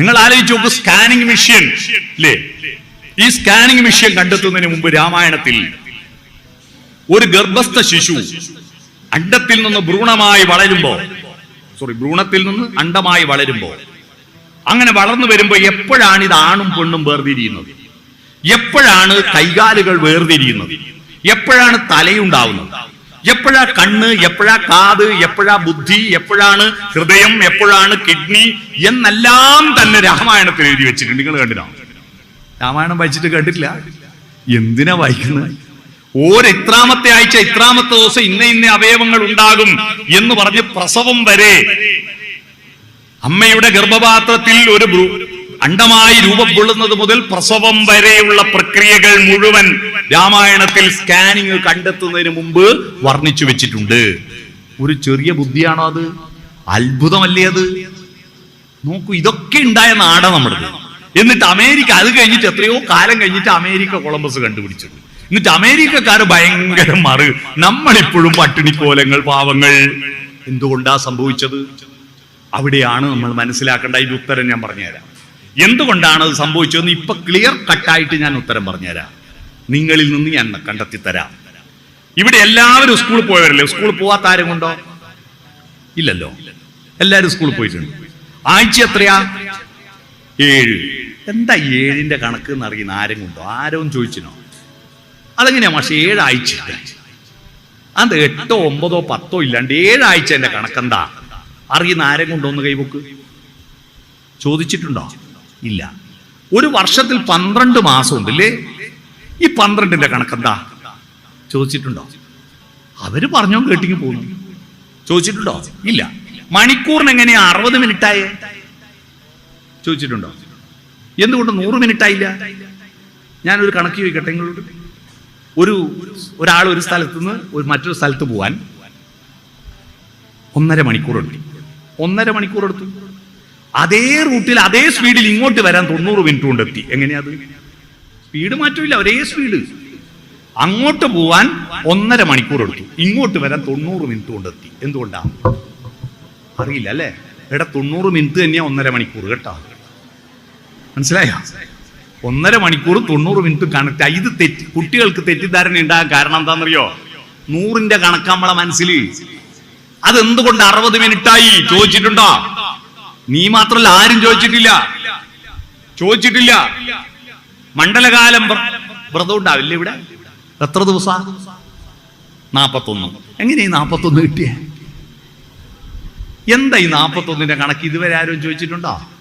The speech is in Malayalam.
നിങ്ങൾ ആലോചിച്ച് നോക്ക് സ്കാനിങ് മെഷീൻ അല്ലേ ഈ സ്കാനിങ് മെഷീൻ കണ്ടെത്തുന്നതിന് മുമ്പ് രാമായണത്തിൽ ഒരു ഗർഭസ്ഥ ശിശു അണ്ടത്തിൽ നിന്ന് ഭ്രൂണമായി വളരുമ്പോ സോറി ഭ്രൂണത്തിൽ നിന്ന് അണ്ടമായി വളരുമ്പോ അങ്ങനെ വളർന്നു വരുമ്പോ എപ്പോഴാണ് ഇത് ആണും പെണ്ണും വേർതിരിയുന്നത്? എപ്പോഴാണ് കൈകാലുകൾ വേർതിരിയുന്നത്? എപ്പോഴാണ് തലയുണ്ടാവുന്നത്? എപ്പോഴാ കണ്ണ് എപ്പോഴാ കാത് എപ്പോഴാ ബുദ്ധി എപ്പോഴാണ് ഹൃദയം എപ്പോഴാണ് കിഡ്നി എന്നെല്ലാം തന്നെ രാമായണത്തിൽ എഴുതി വെച്ചിട്ടുണ്ട്. നിങ്ങൾ കണ്ടിനോ രാമായണം വായിച്ചിട്ട് കണ്ടിട്ടില്ല എന്തിനാ വായിക്കുന്നത് ഓരോ ഇത്രാമത്തെ ആഴ്ച ഇത്രാമത്തെ ദിവസം ഇന്ന ഇന്ന അവയവങ്ങൾ ഉണ്ടാകും എന്ന് പറഞ്ഞ് പ്രസവം വരെ അമ്മയുടെ ഗർഭപാത്രത്തിൽ ഒരു അണ്ടമായി രൂപം കൊള്ളുന്നത് മുതൽ പ്രസവം വരെയുള്ള പ്രക്രിയകൾ മുഴുവൻ രാമായണത്തിൽ സ്കാനിങ് കണ്ടെത്തുന്നതിന് മുമ്പ് വർണിച്ചു വെച്ചിട്ടുണ്ട്. ഒരു ചെറിയ ബുദ്ധിയാണോ അത്? അത്ഭുതമല്ലേ അത്? നോക്കൂ ഇതൊക്കെ ഉണ്ടായ നാടാ നമ്മുടെ എന്നിട്ട് അമേരിക്ക അത് കഴിഞ്ഞിട്ട് എത്രയോ കാലം കഴിഞ്ഞിട്ട് അമേരിക്ക കൊളംബസ് കണ്ടുപിടിച്ചു എന്നിട്ട് അമേരിക്കക്കാർ ഭയങ്കര മറ്. നമ്മളിപ്പോഴും പട്ടിണിക്കോലങ്ങൾ പാവങ്ങൾ. എന്തുകൊണ്ടാ സംഭവിച്ചത്? അവിടെയാണ് നമ്മൾ മനസ്സിലാക്കേണ്ട. ഇതിന്റെ ഉത്തരം ഞാൻ പറഞ്ഞുതരാം. എന്തുകൊണ്ടാണ് അത് സംഭവിച്ചതെന്ന് ഇപ്പൊ ക്ലിയർ കട്ടായിട്ട് ഞാൻ ഉത്തരം പറഞ്ഞുതരാം. നിങ്ങളിൽ നിന്ന് ഞാൻ കണ്ടെത്തി തരാം ഇവിടെ എല്ലാവരും സ്കൂളിൽ പോയവരല്ലേ? സ്കൂളിൽ പോവാത്ത ആരും കൊണ്ടോ ഇല്ലല്ലോ. എല്ലാവരും സ്കൂളിൽ പോയിട്ടുണ്ട്. ആഴ്ച എത്രയാ? ഏഴ്. എന്താ ഏഴിന്റെ കണക്ക് എന്ന് അറിയുന്ന ആരും കൊണ്ടോ ആരും ചോദിച്ചിനോ അതെങ്ങനെയാ മാഷെ? ഏഴാഴ്ച അത് എട്ടോ ഒമ്പതോ പത്തോ ഇല്ലാണ്ട് ഏഴാഴ്ച എന്റെ കണക്കെന്താ? അറിയുന്ന ആരെ കൊണ്ടൊന്ന് കൈവക്ക് ചോദിച്ചിട്ടുണ്ടോ? ഇല്ല. ഒരു വർഷത്തിൽ പന്ത്രണ്ട് മാസം ഉണ്ടല്ലേ ഈ പന്ത്രണ്ടിന്റെ കണക്കെന്താ? ചോദിച്ചിട്ടുണ്ടോ? അവർ പറഞ്ഞോ കേട്ടിങ്ങി പോകുന്നു. ചോദിച്ചിട്ടുണ്ടോ? ഇല്ല. മണിക്കൂറിന് എങ്ങനെയാ അറുപത് മിനിറ്റ് ആയേ ചോദിച്ചിട്ടുണ്ടോ? എന്തുകൊണ്ട് നൂറ് മിനിറ്റ് ആയില്ല ഞാനൊരു കണക്ക് ചോദിക്കട്ടെ നിങ്ങളോട്? ഒരു ഒരാൾ ഒരു സ്ഥലത്ത് നിന്ന് ഒരു മറ്റൊരു സ്ഥലത്ത് പോവാൻ ഒന്നര മണിക്കൂർ എടുത്തു ഒന്നര മണിക്കൂർ എടുത്തു അതേ റൂട്ടിൽ അതേ സ്പീഡിൽ ഇങ്ങോട്ട് വരാൻ തൊണ്ണൂറ് മിനിറ്റ് കൊണ്ട് എത്തി. എങ്ങനെയാ സ്പീഡ് മാറ്റമില്ല ഒരേ സ്പീഡ് അങ്ങോട്ട് പോവാൻ ഒന്നര മണിക്കൂർ എടുത്തു. ഇങ്ങോട്ട് വരാൻ തൊണ്ണൂറ് മിനിറ്റ് കൊണ്ട് എത്തി. എന്തുകൊണ്ടാ? അറിയില്ല അല്ലേ? എടാ തൊണ്ണൂറ് മിനിറ്റ് തന്നെയാ ഒന്നര മണിക്കൂർ കേട്ടോ? മനസ്സിലായോ? ഒന്നര മണിക്കൂർ തൊണ്ണൂറ് മിനിറ്റ് കണക്ട് ഇത് തെറ്റി കുട്ടികൾക്ക് തെറ്റിദ്ധാരണ ഉണ്ടാകാൻ കാരണം എന്താണെന്നറിയോ? നൂറിന്റെ കണക്ക് നമ്മളെ മനസ്സിൽ അതെന്തുകൊണ്ട് അറുപത് മിനിറ്റായി ചോദിച്ചിട്ടുണ്ടോ? നീ മാത്രല്ല ആരും ചോദിച്ചിട്ടില്ല. ചോദിച്ചിട്ടില്ല. മണ്ഡലകാലം വ്ര- വ്രതം ഉണ്ടാവില്ല ഇവിടെ? എത്ര ദിവസ? നാപ്പത്തൊന്ന്. എങ്ങനെ ഈ നാപ്പത്തൊന്ന് കിട്ടിയേ? എന്താ ഈ നാപ്പത്തൊന്നിന്റെ കണക്ക്? ഇതുവരെ ആരും ചോദിച്ചിട്ടുണ്ടോ?